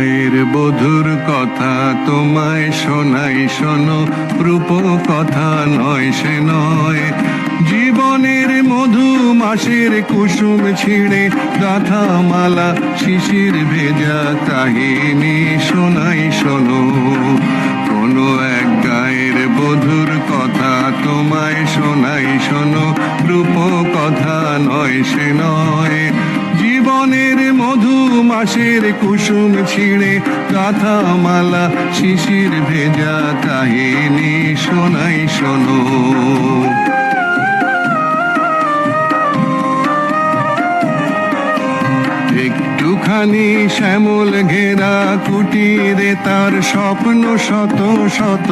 গায়ের বধুর কথা তোমায় শোনাই, শোনো, রূপ কথা নয়, সে নয়। জীবনের মধু মাসের কুসুম ছিঁড়ে গাথা মালা শিশির ভেজা কাহিনী শোনাই, শোনো। জীবনের মধু মাসের কুসুম ছিঁড়ে কাঁথা মালা শিশির ভেজা কাহিনী শোনাই শোনো। একটুখানি শ্যামল ঘেরা কুটিরে তার স্বপ্ন শত শত।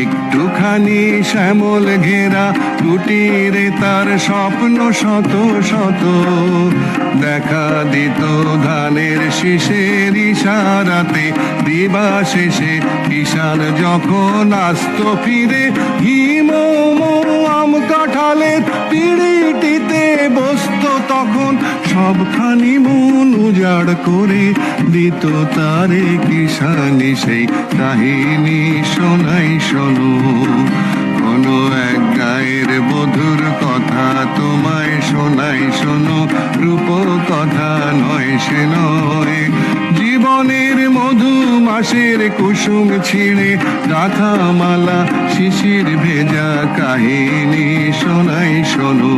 একটুখানি শ্যামল ঘেরা কুটিরে তার স্বপ্ন শত শত। দেখা দিত ধানের শীষের ইশারাতে দিবা শেষে কিষান যখন আসত ফিরে হিম আম কাঁঠালের পিড়িটিতে তখন সবখানি মন উজাড় করে দিত তারে কিষানি সেই কাহিনী শোনাই শোনো। কোনো এক গায়ের বধুর কথা তোমায় শোনাই শোনো। রূপ কথা নয় সে নয়। জীবনের মধু মাসের কুসুম ছিঁড়ে গাথা মালা শিশির ভেজা কাহিনী শোনাই শোনো।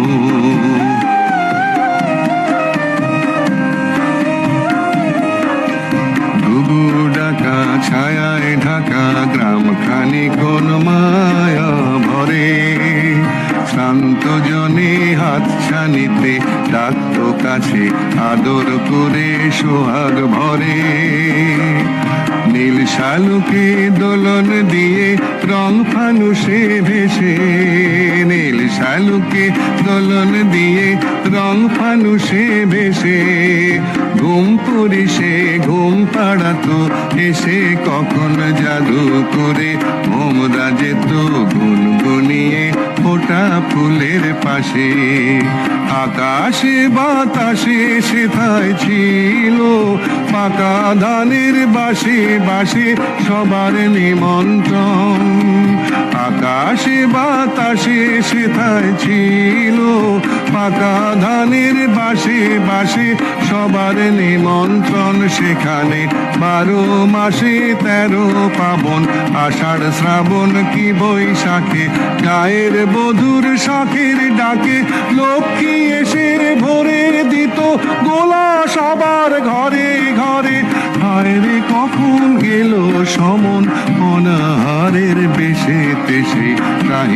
শান্ত জনে হাত ছানিতে ডাকত কাছে, আদর করে সোহাগ ভরে। নীল শালুকে দোলন দিয়ে রং ফানুষে ভেসে নীল শালুকে দোলন দিয়ে রং ফানুষে ভেসে ঘুম পুরিশে ঘুম পাড়াতো, এসে কখন জাদু করে মোমরা যেত গুনগুনিয়ে ফোটা ফুলের পাশে। আকাশে বাতাসে সেথায় ছিল পাকা ধানের বাসে বাসে সবার নিমন্ত্রণ। আকাশে বাতাসে সেথায় ছিল। পাকা ধানের বাসে বাসে সবার নিমন্ত্রণ সেখানে। বারো মাসে তেরো পাবন, আষাঢ় শ্রাবণ কি বৈশাখে? গায়ের বধুর শাখের ডাকে লক্ষ্মী এসে ভরে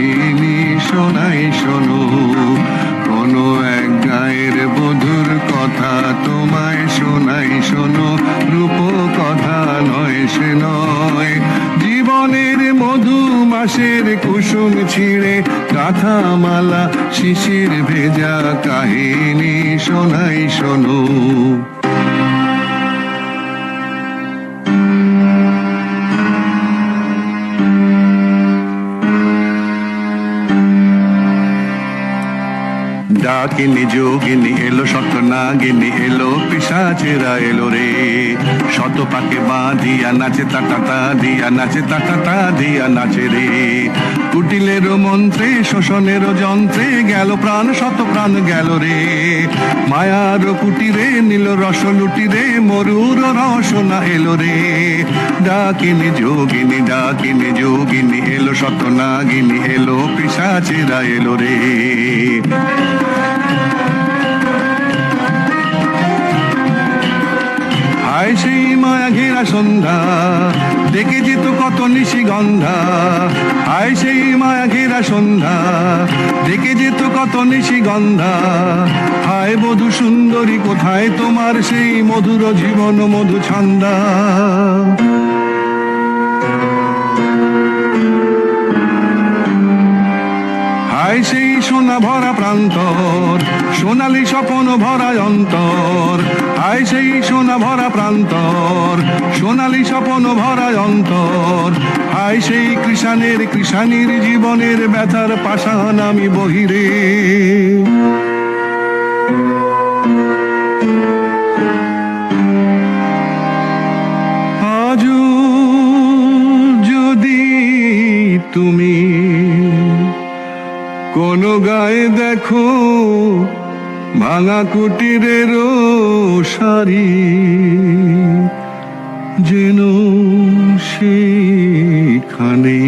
কাহিনী শোনাই শোনো, কোনো এক গায়ের বধুর কথা তোমায় শোনাই শোনো রূপ কথা নয় সে নয়। জীবনের মধু মাসের কুসুম ছিঁড়ে কাঁথা মালা শিশির ভেজা কাহিনী শোনাই শোনো। ডাকিনি যোগিনী এলো শত নাগিনী এলো, পিসাচেরা এলো রে। শত পাকে বাঁধিয়া নাচে তাটা তা দিয়া নাচে তাটা তা দিয়া নাচে রে। কুটিলেরও মন্ত্রে শোষণেরও যন্ত্রে গেল প্রাণ, শত প্রাণ গেল রে। মায়ার কুটিরে, নীল রস লুটিরে, মরুর রসনা এলো রে। ডাকিনি যোগিনী ডাকিনি যোগিনী এলো শত নাগিনী এলো, পিসাচেরা এলো রে। হায় সেই মায়া ঘেরা সন্ধ্যা, দেখে যেত কত নিশি গন্ধা। হায় সেই মায়া ঘেরা সন্ধ্যা, দেখে যেত কত নিশি গন্ধা। হায় বধু সুন্দরী, কোথায় তোমার সেই মধুর জীবন মধু ছন্দা? বেদনা ভরা প্রান্তর, সোনালি স্বপন ভরা অন্তর। আয় সেই সোনা ভরা প্রান্তর, সোনালি স্বপন ভরা অন্তর। আয় সেই কৃষাণের কৃষাণীর জীবনের ব্যথার পাশান আমি বহিরে। তুমি কোন গায়ে দেখো ভাঙা কুটিরের সারি যেন সেখানে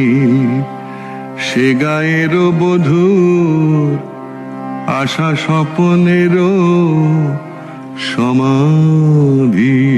সে গায়ের বধূর আশা স্বপনেরও সমাধি।